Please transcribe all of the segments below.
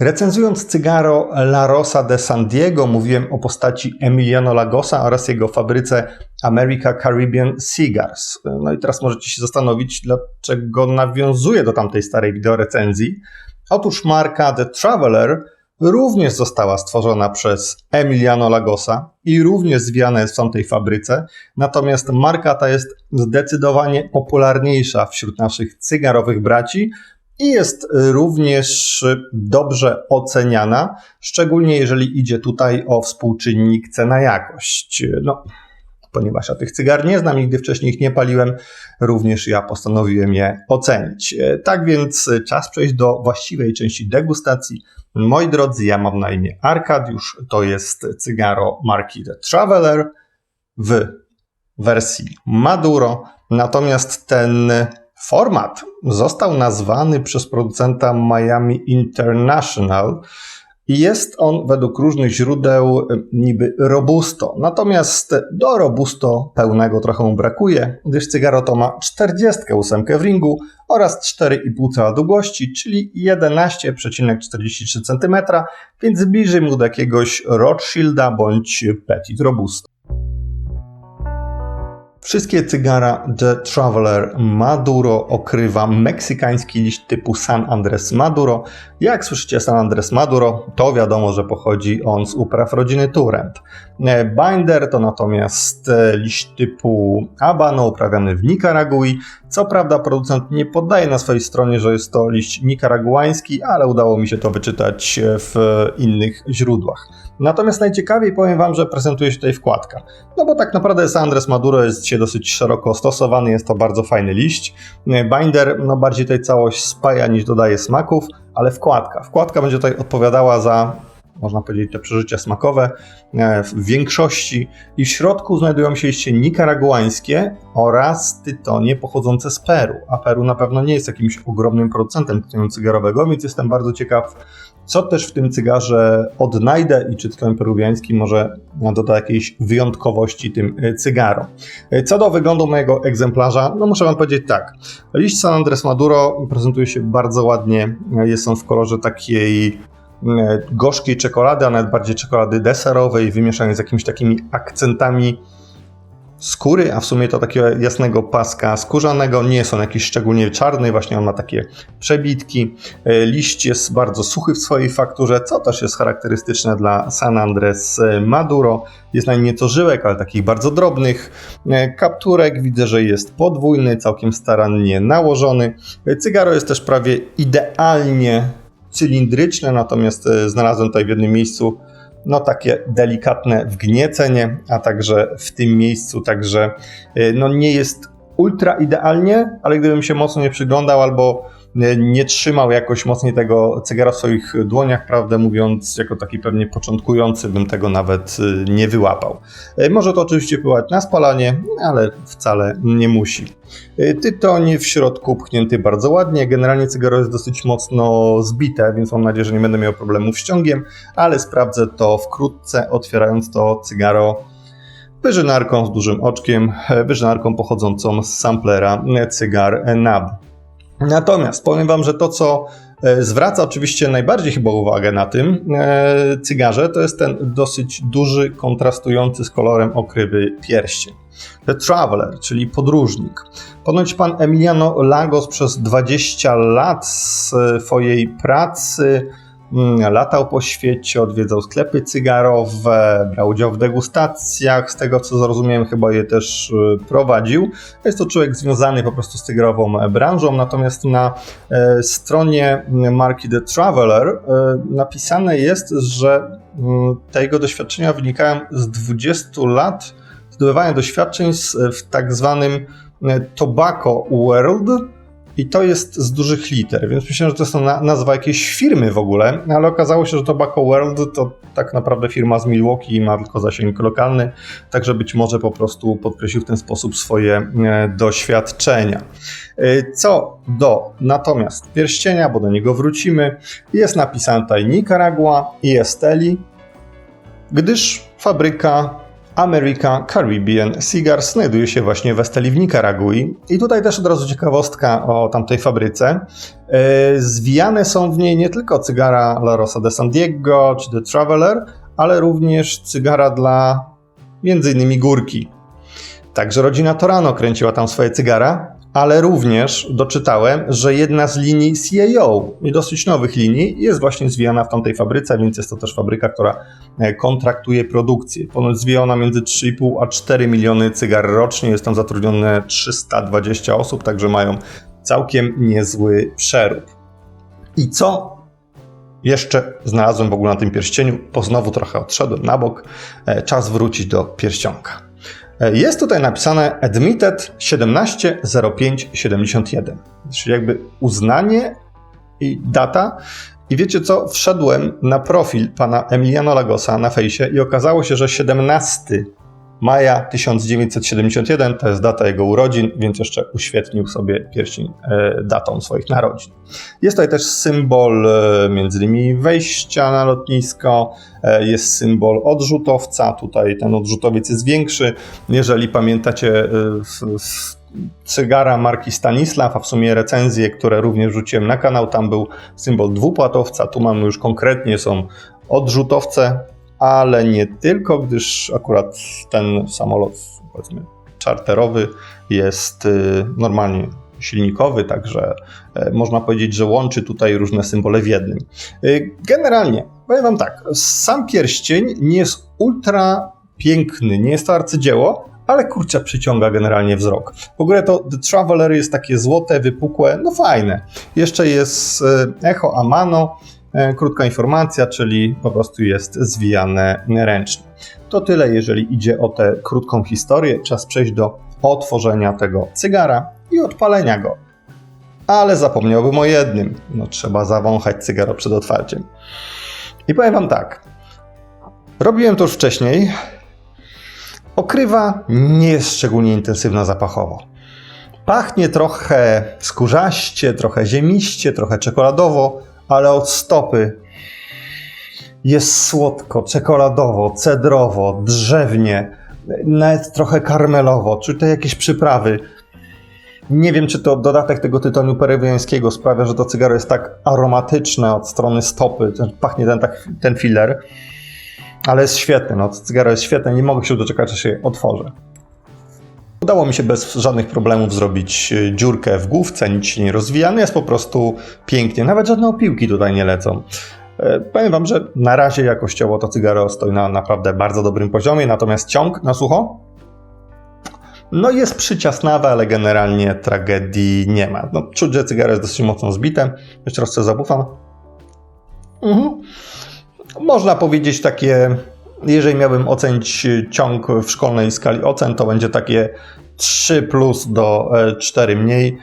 Recenzując cygaro La Rosa de San Diego, mówiłem o postaci Emiliano Lagosa oraz jego fabryce America Caribbean Cigars. No i teraz możecie się zastanowić, dlaczego nawiązuje do tamtej starej wideorecenzji. Otóż marka The Traveler również została stworzona przez Emiliano Lagosa i również zwijana jest w tamtej fabryce, natomiast marka ta jest zdecydowanie popularniejsza wśród naszych cygarowych braci, i jest również dobrze oceniana, szczególnie jeżeli idzie tutaj o współczynnik cena-jakość. No, ponieważ ja tych cygar nie znam, nigdy wcześniej ich nie paliłem, również ja postanowiłem je ocenić. Tak więc czas przejść do właściwej części degustacji. Moi drodzy, ja mam na imię Arkadiusz, to jest cygaro marki The Traveler w wersji Maduro, natomiast ten Format został nazwany przez producenta Miami International i jest on według różnych źródeł niby robusto. Natomiast do robusto pełnego trochę brakuje, gdyż cygaro to ma 48 w ringu oraz 4,5 cala długości, czyli 11,43 cm, więc bliżej mu do jakiegoś Rothschilda bądź Petit Robusto. Wszystkie cygara The Traveler Maduro okrywa meksykański liść typu San Andres Maduro. Jak słyszycie San Andres Maduro, to wiadomo, że pochodzi on z upraw rodziny Turent. E, binder to natomiast e, liść typu Habano uprawiany w Nikaragui. Co prawda producent nie podaje na swojej stronie, że jest to liść nikaraguański, ale udało mi się to wyczytać e, w innych źródłach. Natomiast najciekawiej powiem Wam, że prezentuje się tutaj wkładka. No bo tak naprawdę San Andres Maduro jest dzisiaj dosyć szeroko stosowany, jest to bardzo fajny liść. Binder no bardziej tutaj całość spaja niż dodaje smaków, ale wkładka. Wkładka będzie tutaj odpowiadała za można powiedzieć, te przeżycia smakowe e, w większości i w środku znajdują się liście nikaraguańskie oraz tytonie pochodzące z Peru, a Peru na pewno nie jest jakimś ogromnym producentem tytoniu cygarowego, więc jestem bardzo ciekaw, co też w tym cygarze odnajdę i czy tytoń peruwiański może doda jakiejś wyjątkowości tym e, cygarom. E, co do wyglądu mojego egzemplarza, no muszę wam powiedzieć tak. Liść San Andres Maduro prezentuje się bardzo ładnie, jest on w kolorze takiej E, gorzkiej czekolady, a nawet bardziej czekolady deserowej, wymieszanej z jakimiś takimi akcentami skóry, a w sumie to takiego jasnego paska skórzanego. Nie jest on jakiś szczególnie czarny, właśnie on ma takie przebitki. E, liść jest bardzo suchy w swojej fakturze, co też jest charakterystyczne dla San Andres Maduro. Jest na nim nieco żyłek, ale takich bardzo drobnych. E, kapturek widzę, że jest podwójny, całkiem starannie nałożony. Cygaro jest też prawie idealnie cylindryczne, natomiast e, znalazłem tutaj w jednym miejscu no takie delikatne wgniecenie, a także w tym miejscu, także e, no nie jest ultra idealnie, ale gdybym się mocno nie przyglądał albo nie trzymał jakoś mocniej tego cygara w swoich dłoniach, prawdę mówiąc, jako taki pewnie początkujący bym tego nawet y, nie wyłapał. Y, może to oczywiście wpływać na spalanie, ale wcale nie musi. Y, tytoń w środku pchnięty bardzo ładnie. Generalnie cygaro jest dosyć mocno zbite, więc mam nadzieję, że nie będę miał problemów z ciągiem, ale sprawdzę to wkrótce, otwierając to cygaro wyżynarką z dużym oczkiem, wyżynarką pochodzącą z samplera cygar NAB. Natomiast powiem Wam, że to, co e, zwraca oczywiście najbardziej chyba uwagę na tym e, cygarze, to jest ten dosyć duży, kontrastujący z kolorem okrywy pierścień. The Traveler, czyli podróżnik. Ponoć pan Emiliano Lagos przez 20 lat swojej pracy latał po świecie, odwiedzał sklepy cygarowe, brał udział w degustacjach, z tego co zrozumiałem chyba je też y, prowadził. Jest to człowiek związany po prostu z cygarową branżą, natomiast na e, stronie marki The Traveler e, napisane jest, że mm, te jego doświadczenia wynikają z 20 lat zdobywania doświadczeń w tak zwanym e, Tobacco World, i to jest z dużych liter, więc myślałem, że to jest na, nazwa jakiejś firmy w ogóle, ale okazało się, że Tobacco World to tak naprawdę firma z Milwaukee i ma tylko zasięg lokalny, także być może po prostu podkreślił w ten sposób swoje e, doświadczenia. E, co do natomiast pierścienia, bo do niego wrócimy, jest napisane tutaj Nicaragua i Esteli, gdyż fabryka America Caribbean Cigars znajduje się właśnie w Esteli w Nikaragui. I tutaj też od razu ciekawostka o tamtej fabryce. E, Zwijane są w niej nie tylko cygara La Rosa de San Diego czy The Traveler, ale również cygara dla między innymi górki. Także rodzina Torano kręciła tam swoje cygara, ale również doczytałem, że jedna z linii CAO, i dosyć nowych linii, jest właśnie zwijana w tamtej fabryce, więc jest to też fabryka, która e, kontraktuje produkcję. Ponoć zwija ona między 3,5 a 4 miliony cygar rocznie, jest tam zatrudnione 320 osób, także mają całkiem niezły przerób. I co jeszcze znalazłem w ogóle na tym pierścieniu, bo znowu trochę odszedłem na bok, e, czas wrócić do pierścionka. E, Jest tutaj napisane Admitted 170571, czyli jakby uznanie i data. I wiecie co? Wszedłem na profil pana Emiliano Lagosa na fejsie i okazało się, że 17 maja 1971 to jest data jego urodzin, więc jeszcze uświetnił sobie pierścień e, datą swoich narodzin. Jest tutaj też symbol e, między innymi wejścia na lotnisko, e, jest symbol odrzutowca, tutaj ten odrzutowiec jest większy. Jeżeli pamiętacie w- cygara marki Stanisław, a w sumie recenzje, które również rzuciłem na kanał, tam był symbol dwupłatowca, tu mamy już konkretnie są odrzutowce, ale nie tylko, gdyż akurat ten samolot, powiedzmy, czarterowy jest y, normalnie silnikowy, także e, można powiedzieć, że łączy tutaj różne symbole w jednym. Y, Generalnie, powiem Wam tak, sam pierścień nie jest ultra piękny, nie jest to arcydzieło, ale kurczę, przyciąga generalnie wzrok. W ogóle to The Traveler jest takie złote, wypukłe, no fajne. Jeszcze jest e, Echo Amano, krótka informacja, czyli po prostu jest zwijane ręcznie. To tyle, jeżeli idzie o tę krótką historię. Czas przejść do otworzenia tego cygara i odpalenia go. Ale zapomniałbym o jednym. No, trzeba zawąchać cygaro przed otwarciem. I powiem Wam tak. Robiłem to już wcześniej. Okrywa nie jest szczególnie intensywna zapachowo. Pachnie trochę skórzaście, trochę ziemiście, trochę czekoladowo, ale od stopy. Jest słodko, czekoladowo, cedrowo, drzewnie, nawet trochę karmelowo, czy to jakieś przyprawy. Nie wiem, czy to dodatek tego tytoniu peruwiańskiego sprawia, że to cygaro jest tak aromatyczne od strony stopy, pachnie ten, tak, ten filler, ale jest świetne, no, cygaro jest świetne, nie mogę się doczekać, aż je otworzę. Udało mi się bez żadnych problemów zrobić y, dziurkę w główce, nic się nie rozwija, no jest po prostu pięknie, nawet żadne opiłki tutaj nie lecą. E, Powiem Wam, że na razie jakościowo to cygaro stoi na naprawdę bardzo dobrym poziomie, natomiast ciąg na sucho no jest przyciasnawe, ale generalnie tragedii nie ma. No, czuć, że cygaro jest dosyć mocno zbite. Jeszcze raz sobie zabufam. Mhm. Można powiedzieć takie, jeżeli miałbym ocenić ciąg w szkolnej skali ocen, to będzie takie 3 plus do e, 4 mniej,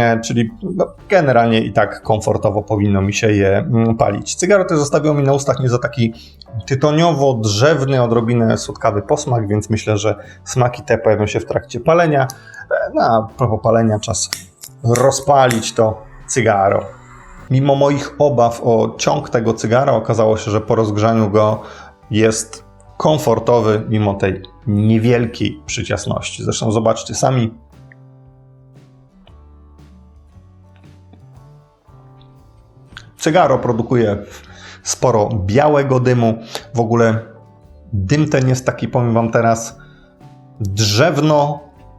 e, czyli no, generalnie i tak komfortowo powinno mi się je mm, palić. Cygaro też zostawiło mi na ustach nie za taki tytoniowo-drzewny, odrobinę słodkawy posmak, więc myślę, że smaki te pojawią się w trakcie palenia. E, No, a propos palenia, czas rozpalić to cygaro. Mimo moich obaw o ciąg tego cygara, okazało się, że po rozgrzaniu go jest komfortowy, mimo tej niewielkiej przyciasności. Zresztą zobaczcie sami. Cygaro produkuje sporo białego dymu. W ogóle dym ten jest taki, powiem Wam teraz,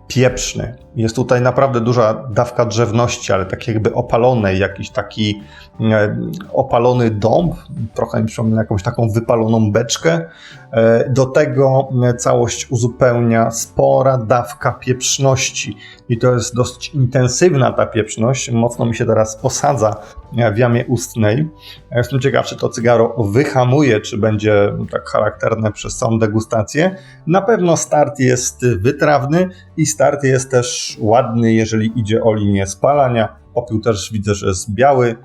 drzewno-pieprzny. Jest tutaj naprawdę duża dawka drzewności, ale tak jakby opalonej, jakiś taki e, opalony dąb, trochę mi przypomina jakąś taką wypaloną beczkę. E, do tego e, całość uzupełnia spora dawka pieprzności i to jest dosyć intensywna ta pieprzność, mocno mi się teraz osadza w jamie ustnej. Ja Jestem ciekaw, czy to cygaro wyhamuje, czy będzie tak charakterne przez całą degustację. Na pewno start jest wytrawny i start jest też ładny, jeżeli idzie o linię spalania. Popiół też widzę, że jest biały,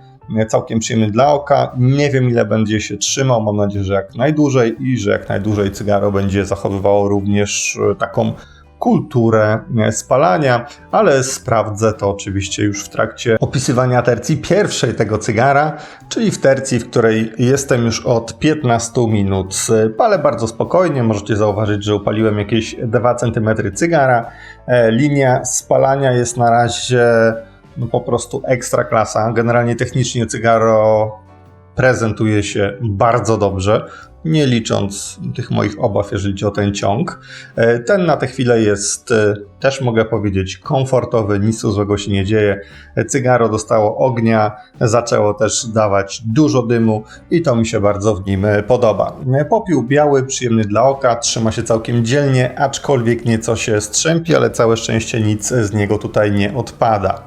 całkiem przyjemny dla oka. Nie wiem, ile będzie się trzymał. Mam nadzieję, że jak najdłużej i że jak najdłużej cygaro będzie zachowywało również e, taką kulturę e, spalania, ale sprawdzę to oczywiście już w trakcie opisywania tercji pierwszej tego cygara, czyli w tercji, w której jestem już od 15 minut. Palę bardzo spokojnie, możecie zauważyć, że upaliłem jakieś 2 cm cygara. E, linia spalania jest na razie no, po prostu ekstra klasa. Generalnie technicznie cygaro prezentuje się bardzo dobrze nie licząc tych moich obaw, jeżeli chodzi o ten ciąg. E, ten na tę chwilę jest, e, też mogę powiedzieć, komfortowy, nic złego się nie dzieje. E, cygaro dostało ognia, zaczęło też dawać dużo dymu i to mi się bardzo w nim podoba. Popiół biały, przyjemny dla oka, trzyma się całkiem dzielnie, aczkolwiek nieco się strzępi, ale całe szczęście nic z niego tutaj nie odpada.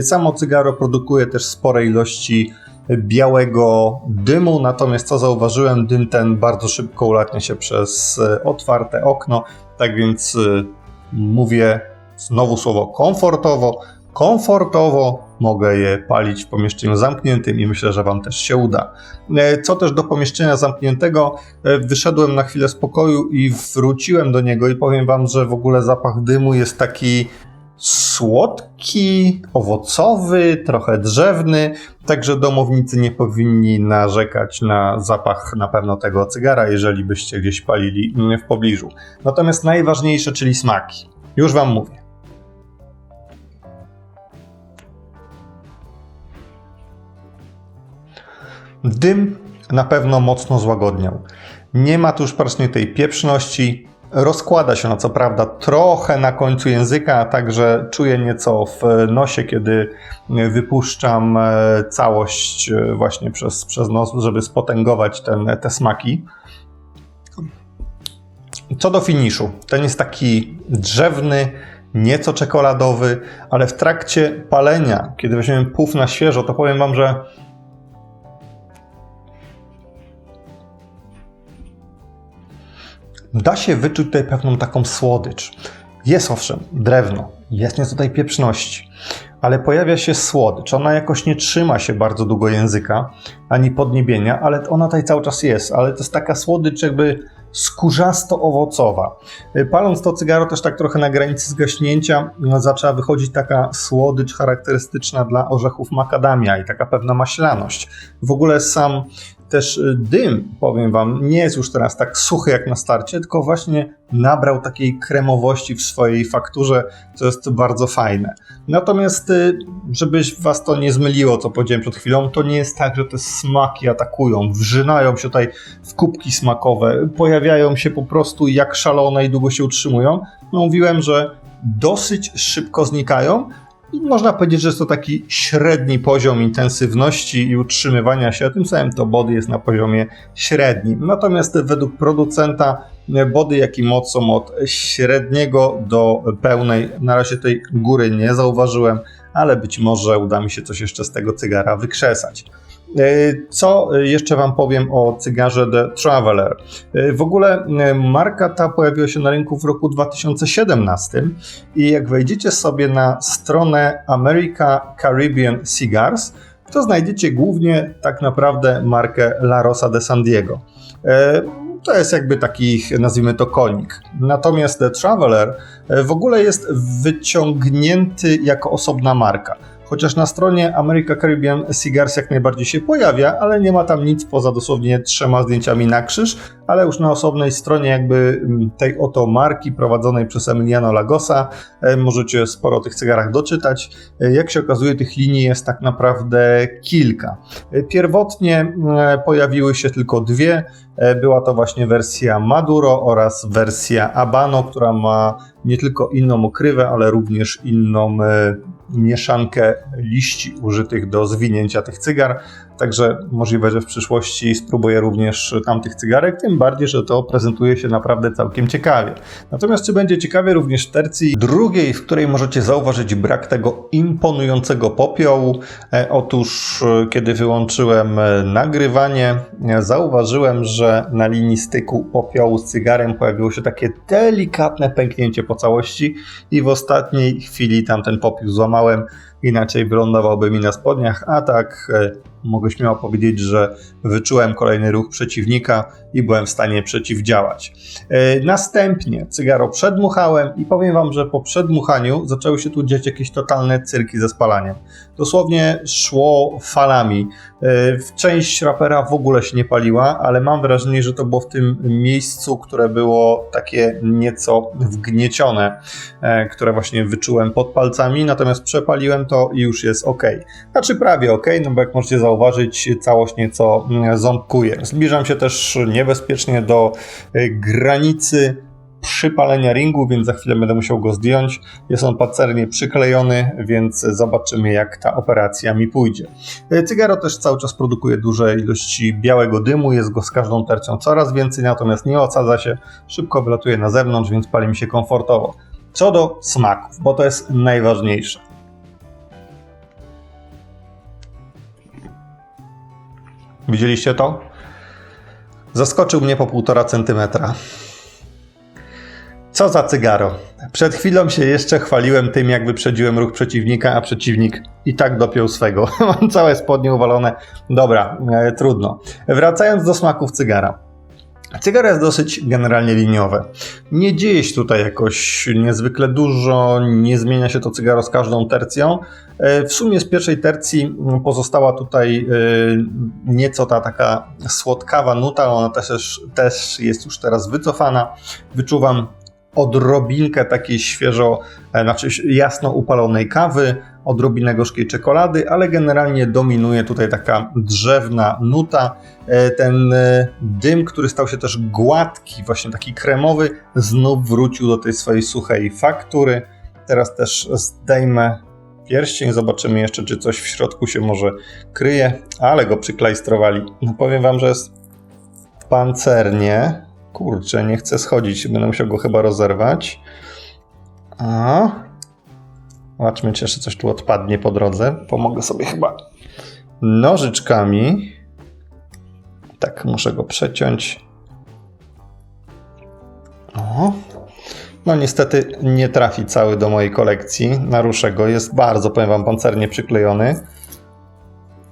Samo cygaro produkuje też spore ilości białego dymu, natomiast co zauważyłem, dym ten bardzo szybko ulatnia się przez e, otwarte okno, tak więc e, mówię znowu słowo komfortowo. Komfortowo mogę je palić w pomieszczeniu zamkniętym i myślę, że Wam też się uda. E, co też do pomieszczenia zamkniętego, wyszedłem na chwilę spokoju i wróciłem do niego i powiem Wam, że w ogóle zapach dymu jest taki słodki, owocowy, trochę drzewny, także domownicy nie powinni narzekać na zapach na pewno tego cygara, jeżeli byście gdzieś palili w pobliżu. Natomiast najważniejsze, czyli smaki. Już Wam mówię. Dym na pewno mocno złagodniał. Nie ma tu praktycznie tej pieprzności, Rozkłada się, no co prawda, trochę na końcu języka, a także czuję nieco w nosie, kiedy wypuszczam e, całość e, właśnie przez, przez nos, żeby spotęgować ten, te smaki. Co do finiszu, ten jest taki drzewny, nieco czekoladowy, ale w trakcie palenia, kiedy weźmiemy puf na świeżo, to powiem Wam, że da się wyczuć tutaj pewną taką słodycz. Jest owszem drewno, jest nieco tutaj pieprzności, ale pojawia się słodycz. Ona jakoś nie trzyma się bardzo długo języka, ani podniebienia, ale ona tutaj cały czas jest, ale to jest taka słodycz jakby skórzasto-owocowa. Paląc to cygaro też tak trochę na granicy zgaśnięcia no, zaczęła wychodzić taka słodycz charakterystyczna dla orzechów makadamia i taka pewna maślaność. W ogóle sam też y, dym, powiem Wam, nie jest już teraz tak suchy jak na starcie, tylko właśnie nabrał takiej kremowości w swojej fakturze, co jest bardzo fajne. Natomiast, y, żebyś Was to nie zmyliło, co powiedziałem przed chwilą, to nie jest tak, że te smaki atakują, wrzynają się tutaj w kubki smakowe, pojawiają się po prostu jak szalone i długo się utrzymują. No, mówiłem, że dosyć szybko znikają, można powiedzieć, że jest to taki średni poziom intensywności i utrzymywania się, a tym samym to body jest na poziomie średnim. Natomiast według producenta body, jak i moc są od średniego do pełnej. Na razie tej góry nie zauważyłem, ale być może uda mi się coś jeszcze z tego cygara wykrzesać. E, co jeszcze Wam powiem o cygarze The Traveler? E, w ogóle e, marka ta pojawiła się na rynku w roku 2017 i jak wejdziecie sobie na stronę America Caribbean Cigars, to znajdziecie głównie tak naprawdę markę La Rosa de San Diego. To jest jakby taki, nazwijmy to, konik. Natomiast The Traveler w ogóle jest wyciągnięty jako osobna marka chociaż na stronie America Caribbean Cigars jak najbardziej się pojawia, ale nie ma tam nic poza dosłownie trzema zdjęciami na krzyż, ale już na osobnej stronie jakby mm, tej oto marki prowadzonej przez Emiliano Lagosa e, możecie sporo o tych cygarach doczytać. E, jak się okazuje, tych linii jest tak naprawdę kilka. E, pierwotnie pojawiły się tylko dwie. Była to właśnie wersja Maduro oraz wersja Abano, która ma nie tylko inną okrywę, ale również inną mieszankę liści użytych do zwinięcia tych cygar. Także możliwe, że w przyszłości spróbuję również tamtych cygarek, tym bardziej, że to prezentuje się naprawdę całkiem ciekawie. Natomiast czy będzie ciekawie również tercji drugiej, w której możecie zauważyć brak tego imponującego popiołu? E, otóż, e, kiedy wyłączyłem e, nagrywanie, zauważyłem, że na linii styku popiołu z cygarem pojawiło się takie delikatne pęknięcie po całości i w ostatniej chwili tamten popiół złamałem inaczej wylądowałby mi na spodniach, a tak e, mogę śmiało powiedzieć, że wyczułem kolejny ruch przeciwnika i byłem w stanie przeciwdziałać. E, Następnie cygaro przedmuchałem i powiem wam, że po przedmuchaniu zaczęły się tu dziać jakieś totalne cyrki ze spalaniem. Dosłownie szło falami. E, Część rapera w ogóle się nie paliła, ale mam wrażenie, że to było w tym miejscu, które było takie nieco wgniecione, e, które właśnie wyczułem pod palcami, natomiast przepaliłem to i już jest ok. Znaczy prawie ok, no bo jak możecie zauważyć, całość nieco mm, ząbkuje. Zbliżam się też niebezpiecznie do e, granicy przypalenia ringu, więc za chwilę będę musiał go zdjąć. Jest on pacernie przyklejony, więc zobaczymy jak ta operacja mi pójdzie. E, Cygaro też cały czas produkuje duże ilości białego dymu, jest go z każdą tercją coraz więcej, natomiast nie osadza się, szybko wylatuje na zewnątrz, więc pali mi się komfortowo. Co do smaków, bo to jest najważniejsze. Widzieliście to? Zaskoczył mnie po 1,5 centymetra. Co za cygaro. Przed chwilą się jeszcze chwaliłem tym, jak wyprzedziłem ruch przeciwnika, a przeciwnik i tak dopiął swego. Mam całe spodnie uwalone. Dobra, e, trudno. Wracając do smaków cygara. Cygaro jest dosyć generalnie liniowe. Nie dzieje się tutaj jakoś niezwykle dużo, nie zmienia się to cygaro z każdą tercją. E, W sumie z pierwszej tercji pozostała tutaj e, nieco ta taka słodkawa nuta, ona też, też jest już teraz wycofana. Wyczuwam odrobinkę takiej świeżo, e, znaczy jasno upalonej kawy, odrobinę gorzkiej czekolady, ale generalnie dominuje tutaj taka drzewna nuta. E, Ten e, dym, który stał się też gładki, właśnie taki kremowy, znów wrócił do tej swojej suchej faktury. Teraz też zdejmę pierścień, zobaczymy jeszcze, czy coś w środku się może kryje, ale go przyklajstrowali. No powiem wam, że jest pancernie. Kurczę, nie chcę schodzić, będę musiał go chyba rozerwać. A. Zobaczmy, czy jeszcze coś tu odpadnie po drodze. Pomogę sobie chyba nożyczkami. Tak, muszę go przeciąć. O. No niestety nie trafi cały do mojej kolekcji. Naruszę go. Jest bardzo, powiem wam, pancernie przyklejony.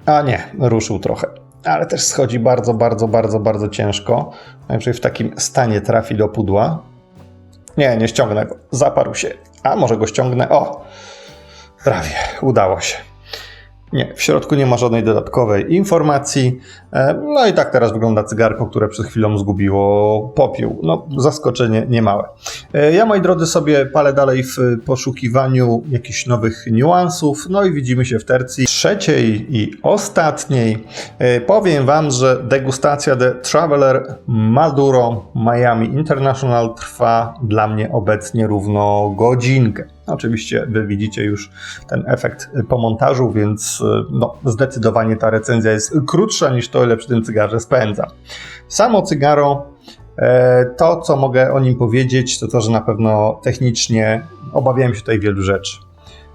A nie, ruszył trochę. Ale też schodzi bardzo, bardzo, bardzo, bardzo ciężko. Najwyżej w takim stanie trafi do pudła. Nie, nie ściągnę go. Zaparł się. A może go ściągnę? O! Prawie. Udało się. Nie, w środku nie ma żadnej dodatkowej informacji. E, No i tak teraz wygląda cygarko, które przed chwilą zgubiło popiół. No, zaskoczenie niemałe. E, Ja, moi drodzy, sobie palę dalej w poszukiwaniu jakichś nowych niuansów. No i widzimy się w tercji trzeciej i ostatniej. E, Powiem Wam, że degustacja The Traveler Maduro Miami International trwa dla mnie obecnie równo godzinkę. Oczywiście Wy widzicie już ten efekt po montażu, więc e, no, zdecydowanie ta recenzja jest krótsza niż to, ile przy tym cygarze spędza. Samo cygaro, e, to co mogę o nim powiedzieć, to to, że na pewno technicznie obawiałem się tutaj wielu rzeczy.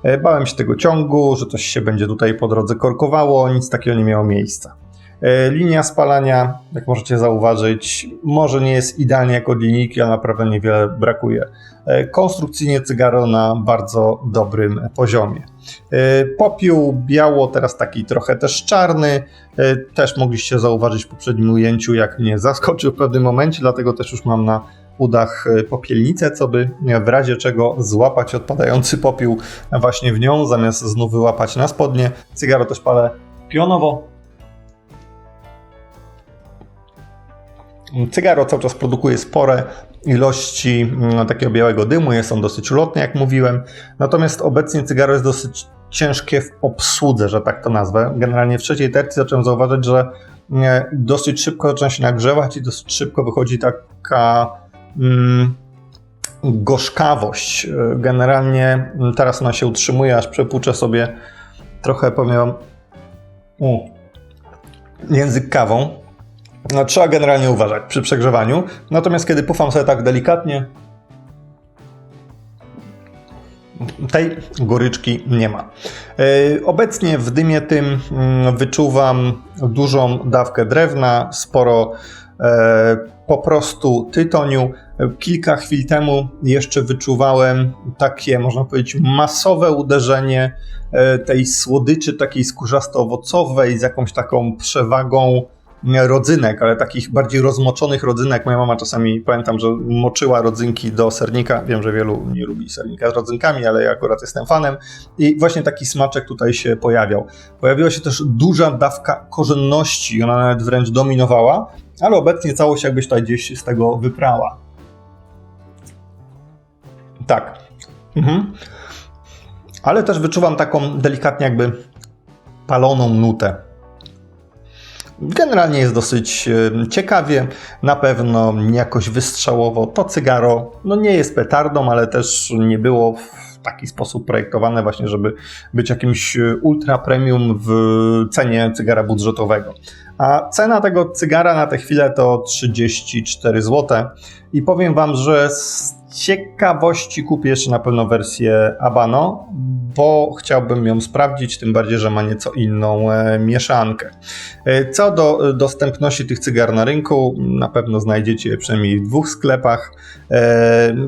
E, Bałem się tego ciągu, że coś się będzie tutaj po drodze korkowało, nic takiego nie miało miejsca. E, Linia spalania, jak możecie zauważyć, może nie jest idealnie jak od linijki, ale naprawdę niewiele brakuje. E, Konstrukcyjnie cygaro na bardzo dobrym poziomie. E, Popiół biało, teraz taki trochę też czarny. Też mogliście zauważyć w poprzednim ujęciu, jak mnie zaskoczył w pewnym momencie, dlatego też już mam na udach popielnicę, co by w razie czego złapać odpadający popiół właśnie w nią, zamiast znów wyłapać na spodnie. Cygaro też palę pionowo, Cygaro cały czas produkuje spore ilości mm, takiego białego dymu, jest on dosyć ulotny, jak mówiłem. Natomiast obecnie cygaro jest dosyć ciężkie w obsłudze, że tak to nazwę. Generalnie w trzeciej tercji zacząłem zauważyć, że mm, dosyć szybko zaczyna się nagrzewać i dosyć szybko wychodzi taka mm, gorzkawość. Generalnie teraz ona się utrzymuje, aż przepłuczę sobie trochę, powiem u, język kawą. No, trzeba generalnie uważać przy przegrzewaniu. Natomiast kiedy pufam sobie tak delikatnie, tej goryczki nie ma. Yy, Obecnie w dymie tym mm, wyczuwam dużą dawkę drewna, sporo e, po prostu tytoniu, Kilka chwil temu jeszcze wyczuwałem takie, można powiedzieć, masowe uderzenie e, tej słodyczy takiej skórzasto-owocowej z jakąś taką przewagą rodzynek, ale takich bardziej rozmoczonych rodzynek. Moja mama czasami, pamiętam, że moczyła rodzynki do sernika. Wiem, że wielu nie lubi sernika z rodzynkami, ale ja akurat jestem fanem. I właśnie taki smaczek tutaj się pojawiał. Pojawiła się też duża dawka korzenności, ona nawet wręcz dominowała, ale obecnie całość jakbyś tutaj gdzieś z tego wyprała. Tak. Mhm. Ale też wyczuwam taką delikatnie jakby paloną nutę. Generalnie jest dosyć ciekawie, na pewno jakoś wystrzałowo. To cygaro no nie jest petardą, ale też nie było w taki sposób projektowane właśnie, żeby być jakimś e, ultra premium w cenie cygara budżetowego. A cena tego cygara na tę chwilę to 34 zł. I powiem Wam, że z ciekawości kupię jeszcze na pewno wersję Abano, bo chciałbym ją sprawdzić, tym bardziej, że ma nieco inną e, mieszankę. E, Co do e, dostępności tych cygar na rynku, na pewno znajdziecie je przynajmniej w dwóch sklepach.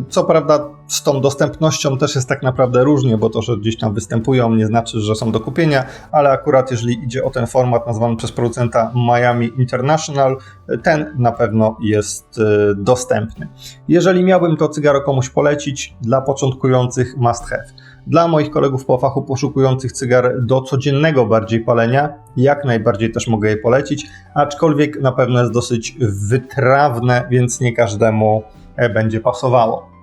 Co prawda z tą dostępnością też jest tak naprawdę różnie, bo to, że gdzieś tam występują nie znaczy, że są do kupienia, ale akurat jeżeli idzie o ten format nazwany przez producenta Miami International, ten na pewno jest e, dostępny. Jeżeli miałbym to cygaro komuś polecić, dla początkujących must have. Dla moich kolegów po fachu poszukujących cygar do codziennego bardziej palenia, jak najbardziej też mogę je polecić, aczkolwiek na pewno jest dosyć wytrawne, więc nie każdemu e, będzie pasowało.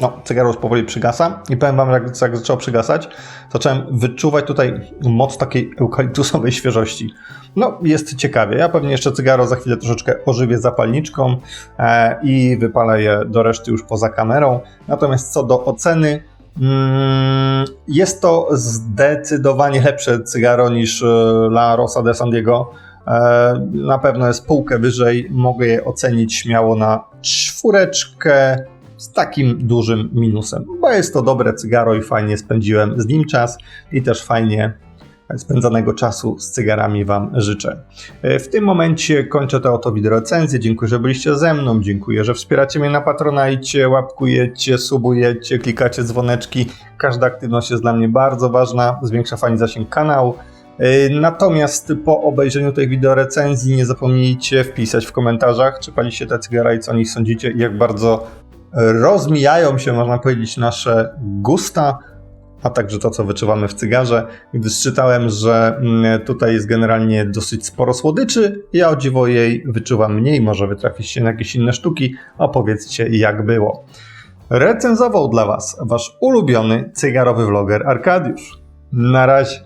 No, cygaro już powoli przygasa i powiem wam, jak, jak zaczęło przygasać, zacząłem wyczuwać tutaj moc takiej eukaliptusowej świeżości. No, jest ciekawie. Ja pewnie jeszcze cygaro za chwilę troszeczkę ożywię zapalniczką e, i wypalę je do reszty już poza kamerą. Natomiast co do oceny, mm, jest to zdecydowanie lepsze cygaro niż e, La Rosa de San Diego. E, na pewno jest półkę wyżej. Mogę je ocenić śmiało na czwóreczkę z takim dużym minusem, bo jest to dobre cygaro i fajnie spędziłem z nim czas i też fajnie spędzonego czasu z cygarami Wam życzę. E, W tym momencie kończę tę oto wideorecenzję. Dziękuję, że byliście ze mną. Dziękuję, że wspieracie mnie na Patronajcie, łapkujecie, subujecie, klikacie dzwoneczki. Każda aktywność jest dla mnie bardzo ważna, zwiększa fajnie zasięg kanału. E, Natomiast po obejrzeniu tej wideorecenzji nie zapomnijcie wpisać w komentarzach, czy paliście te cygara i co o nich sądzicie jak bardzo rozmijają się, można powiedzieć, nasze gusta, a także to, co wyczuwamy w cygarze, gdyż czytałem, że mm, tutaj jest generalnie dosyć sporo słodyczy. Ja o dziwo jej wyczuwam mniej, może wytrafić się na jakieś inne sztuki. Opowiedzcie, jak było. Recenzował dla Was Wasz ulubiony cygarowy vloger Arkadiusz. Na razie.